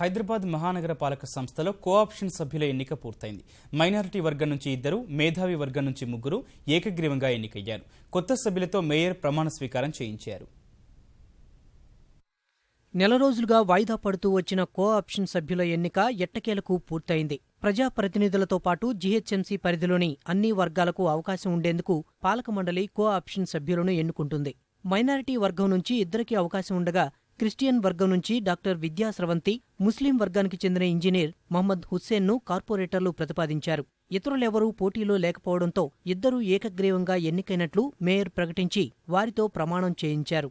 హైదరాబాద్ మహానగర పాలక సంస్థలో కోఆప్షన్ సభ్యుల ఎన్నిక పూర్తయింది. మైనారిటీ వర్గం నుంచి ఇద్దరు మేధావి వర్గం నుంచి ముగ్గురు ఏకగ్రీవంగా ఎన్నికయ్యారు. కొత్త సభ్యులతో మేయర్ ప్రమాణ స్వీకారం చేయించారు. నెల రోజులుగా వాయిదా పడుతూ వచ్చిన కో ఆప్షన్ సభ్యుల ఎన్నిక ఎట్టకేలకు పూర్తయింది. ప్రజాప్రతినిధులతో పాటు జీహెచ్ఎంసీ పరిధిలోని అన్ని వర్గాలకు అవకాశం ఉండేందుకు పాలక మండలి కోఆప్షన్ సభ్యులను ఎన్నుకుంటుంది. మైనారిటీ వర్గం నుంచి ఇద్దరికీ అవకాశం ఉండగా క్రిస్టియన్ వర్గం నుంచి డాక్టర్ విద్యాస్రవంతి ముస్లిం వర్గానికి చెందిన ఇంజనీర్ మహ్మద్ హుస్సేన్ను కార్పొరేటర్లు ప్రతిపాదించారు. ఇతరులెవరూ పోటీలో లేకపోవడంతో ఇద్దరూ ఏకగ్రీవంగా ఎన్నికైనట్లు మేయర్ ప్రకటించి వారితో ప్రమాణం చేయించారు.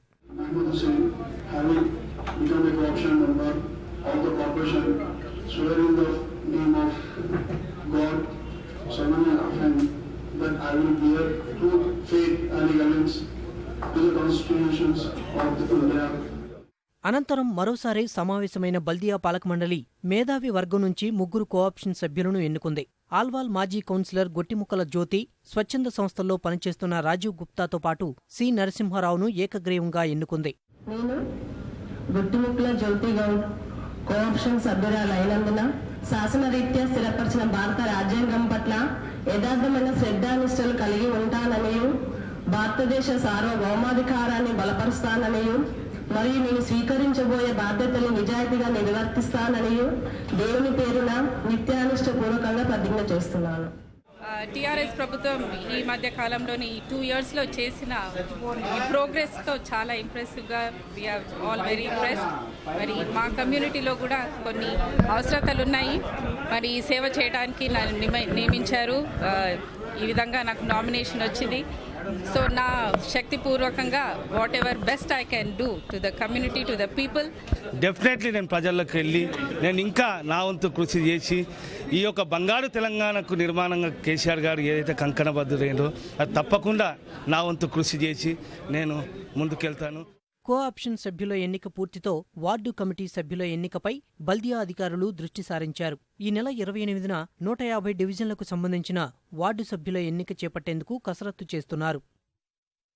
అనంతరం మరోసారి సమావేశమైన బల్దియా పాలక మండలి మేధావి వర్గం నుంచి ముగ్గురు కోఆప్షన్ సభ్యులను ఎన్నుకుంది. ఆల్వాల్ మాజీ కౌన్సిలర్ గొట్టిముక్కల జ్యోతి స్వచ్ఛంద సంస్థల్లో పనిచేస్తున్న రాజీవ్ గుప్తాతో పాటు సి. నరసింహారావును ఏకగ్రీవంగా ఎన్నుకుంది. నేను గుట్టుముక్కుల జ్యోతి గౌడ్ కోఆప్షన్ సభ్యురాలు అయినందున శాసనరీత్యా స్థిరపరిచిన భారత రాజ్యాంగం పట్ల యథార్థమైన శ్రద్ధానిష్టలు కలిగి ఉంటాననియు భారతదేశ సార్వభౌమాధికారాన్ని బలపరుస్తాననియు మరియు నేను స్వీకరించబోయే బాధ్యతలు నిజాయితీగా నిర్వర్తిస్తానని దేవుని పేరున నిత్యానిష్టపూర్వకంగా ప్రతిజ్ఞ చేస్తున్నాను. టీఆర్ఎస్ ప్రభుత్వం ఈ మధ్య కాలంలోని ఈ టూ ఇయర్స్లో చేసిన ఈ ప్రోగ్రెస్తో చాలా ఇంప్రెసివ్గా వీఆర్ ఆల్ వెరీ ఇంప్రెస్డ్ మరి మా కమ్యూనిటీలో కూడా కొన్ని అవసరతలు ఉన్నాయి మరి ఈ సేవ చేయడానికి నన్ను నిమ- నియమించారు. ఈ విధంగా నాకు నామినేషన్ వచ్చింది. సో నా శక్తిపూర్వకంగా whatever best I can do to the community to the people definitely నేను ప్రజల్లోకి వెళ్ళి నేను ఇంకా నా వంతు కృషి చేసి ఈ యొక్క బంగారు తెలంగాణకు నిర్మాణంగా కేసీఆర్ గారు ఏదైతే కంకణబద్ధుడైందో అది తప్పకుండా నా వంతు కృషి చేసి నేను ముందుకెళ్తాను. కో ఆప్షన్ సభ్యుల ఎన్నిక పూర్తితో వార్డు కమిటీ సభ్యుల ఎన్నికపై బల్దియా అధికారులు దృష్టి సారించారు. ఈ నెల ఇరవై ఎనిమిదిన నూట యాభై డివిజన్లకు సంబంధించిన వార్డు సభ్యుల ఎన్నిక చేపట్టేందుకు కసరత్తు చేస్తున్నారు.